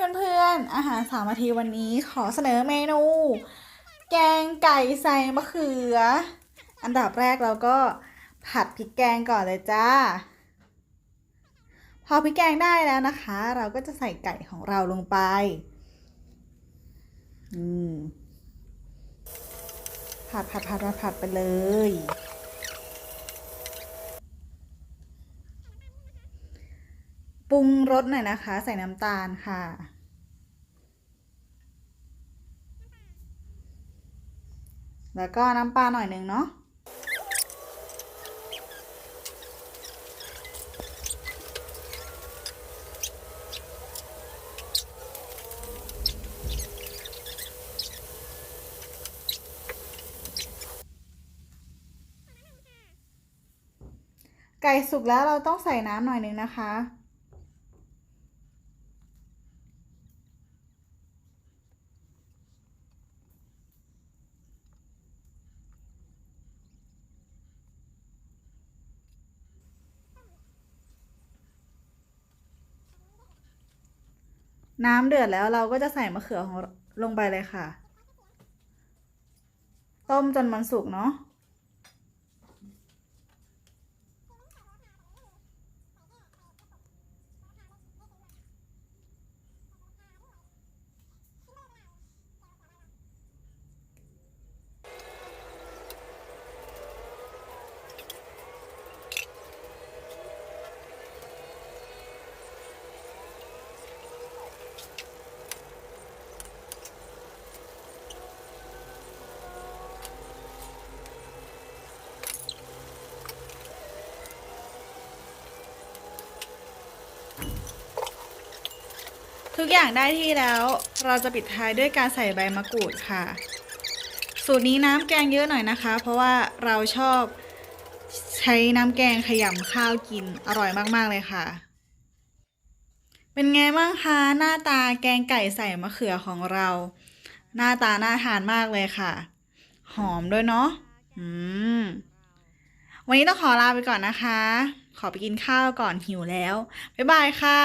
เพื่อนๆ อาหารสามนาทีวันนี้ขอเสนอเมนู แกงไก่ใส่มะเขือ อันดับแรกเราก็ผัดพริกแกงก่อนเลยจ้า พอพริกแกงได้แล้วนะคะ เราก็จะใส่ไก่ของเราลงไป อืมผัดผัดผัดผัดผัดไปเลย ปรุงรสหน่อยนะคะ ใส่น้ำตาลค่ะ แล้วก็น้ำปลาหน่อยหนึ่งเนาะไก่สุกแล้วเราต้องใส่น้ำหน่อยหนึ่งนะคะ น้ำเดือดแล้วเราก็จะใส่มะเขือของเราลงไปเลยค่ะ ต้มจนมันสุกเนาะ ทุกอย่างได้ที่แล้ว เราจะปิดท้ายด้วยการใส่ใบมะกรูดค่ะ สูตรนี้น้ำแกงเยอะหน่อยนะคะ เพราะว่าเราชอบใช้น้ำแกงขยำข้าวกินอร่อยมาก ๆ เลยค่ะ เป็นไงบ้างคะหน้าตาแกงไก่ใส่มะเขือของเรา หน้าตาน่าทานมากเลยค่ะ หอมด้วยเนาะอืมวันนี้ต้องขอลาไปก่อนนะคะ ขอไปกินข้าวก่อนหิวแล้ว บ๊ายบายค่ะ